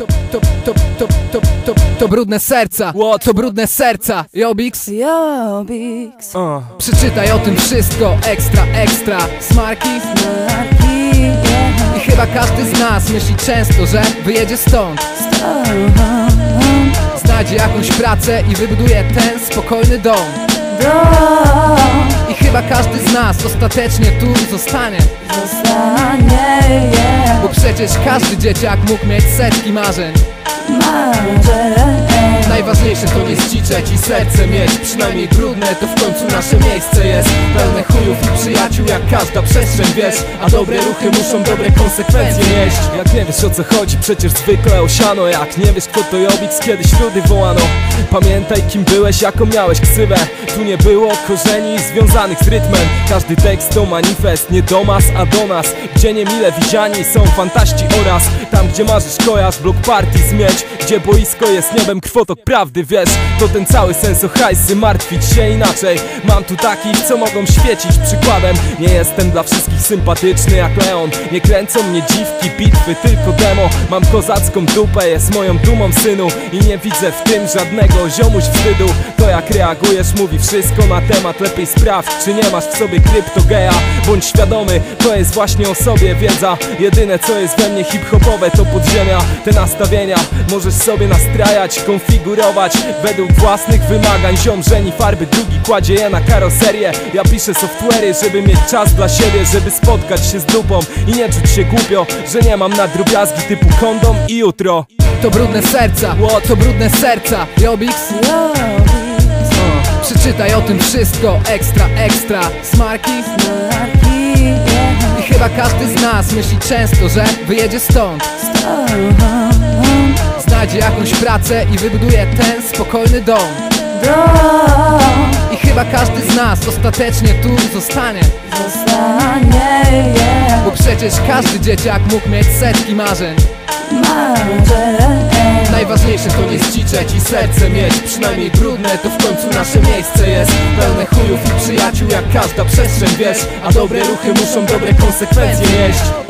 to, to, to, to, to, to, to brudne serca. What? To brudne serca. Jobix? Jobix, Uh. Przeczytaj o tym wszystko Ekstra, ekstra. Smarki? Marki, yeah, I chyba każdy z nas myśli często, że wyjedzie stąd. Stąd. Znajdzie jakąś pracę i wybuduje ten spokojny dom. Dom nas ostatecznie tu zostanie. Zostanie, yeah, Bo przecież każdy dzieciak mógł mieć setki marzeń. Marzeń. Najważniejsze to nie zdziczeć i serce mieć. Przynajmniej brudne to w końcu nasze miejsce jest. Pełne chujów i przyjaciół jak każda przestrzeń wiesz. A dobre ruchy muszą dobre konsekwencje nieść. Jak nie wiesz o co chodzi, przecież zwykle osiano. Jak nie wiesz kto to Jobix, kiedy śludy wołano. Pamiętaj kim byłeś, jaką miałeś ksywę. Tu nie było korzeni związanych z rytmem. Każdy tekst to manifest, nie do mas, a do nas. Gdzie niemile widziani są fantaści oraz. Tam gdzie marzysz kojarz, blok party zmieć. Gdzie boisko jest niebem, krwotok prawdy, wiesz To ten cały sens o hajsy, martwić się inaczej. Mam tu takich, co mogą świecić przykładem. Nie jestem dla wszystkich sympatyczny jak Leon. Nie kręcą mnie dziwki, bitwy, tylko demo. Mam kozacką dupę, jest moją dumą synu. I nie widzę w tym żadnego ziomuś wstydu. To jak reagujesz mówi wszystko na temat Lepiej sprawdź, czy nie masz w sobie kryptogeja. Bądź świadomy, to jest właśnie o sobie wiedza. Jedyne co jest we mnie hip-hopowe to podziemia. Te nastawienia możesz sobie nastrajać, konfigurować Według własnych wymagań Ziom żeni farby, drugi kładzie je na karoserię. Ja piszę software'y, żeby mieć czas dla siebie Żeby spotkać się z dupą i nie czuć się głupio Że nie mam na drobiazgi typu kondom i jutro. To brudne serca To brudne serca. Jobix Jobix, Przeczytaj o tym wszystko Ekstra, ekstra. Smarki? Marki, yeah, I chyba każdy z nas myśli często, że wyjedzie stąd. Stąd Znajdzie jakąś pracę i wybuduje ten spokojny dom. I chyba każdy z nas ostatecznie tu zostanie. Zostanie, yeah, Bo przecież każdy dzieciak mógł mieć setki marzeń. Marzeń. Najważniejsze to nie zdziczeć i serce mieć. Przynajmniej brudne to w końcu nasze miejsce jest. Pełne chujów i przyjaciół jak każda przestrzeń wiesz. A dobre ruchy muszą dobre konsekwencje nieść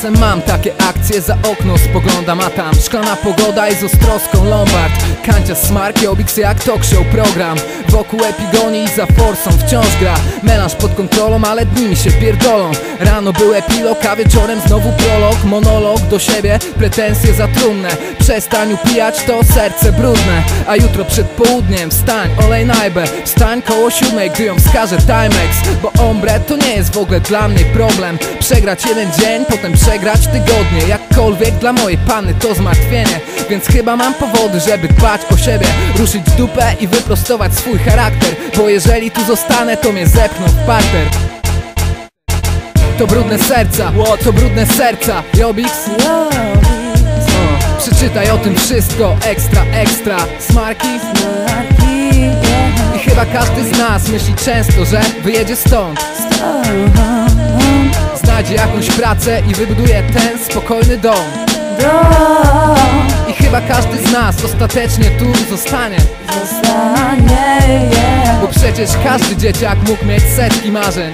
Czasem mam takie akcje, za okno spoglądam, a tam Szklana pogoda i z ostroską Lombard. Kancia smarki, Obix jak talk show program. Wokół epigonii i za forsą wciąż gra. Melanż pod kontrolą, ale dni mi się pierdolą. Rano był epilog, a wieczorem znowu prolog. Monolog do siebie, pretensje za Przestań upijać to serce brudne. A jutro przed południem wstań, olej najbę. Wstań koło siódmej, gdy ją wskaże Timex. Bo ombre to nie jest w ogóle dla mnie problem. Przegrać jeden dzień, potem przegrać tygodnie Jakkolwiek dla mojej panny to zmartwienie. Więc chyba mam powody, żeby dbać o siebie Ruszyć dupę i wyprostować swój charakter. Bo jeżeli tu zostanę, to mnie zepchną w parter. To brudne serca, to brudne serca. Jobix Przeczytaj o tym wszystko, ekstra, ekstra. Smarki? Yeah, I chyba każdy z nas myśli często, że wyjedzie stąd Znajdzie jakąś pracę i wybuduje ten spokojny dom. I chyba każdy z nas ostatecznie tu zostanie. Zostanie, yeah, Bo przecież każdy dzieciak mógł mieć setki marzeń.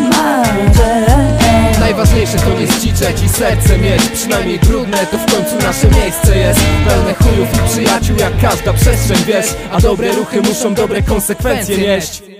Marzeń. Najważniejsze to nie zdziczeć i serce mieć. Przynajmniej brudne to w końcu nasze miejsce jest. Pełne chujów i przyjaciół jak każda przestrzeń wiesz. A dobre ruchy muszą dobre konsekwencje nieść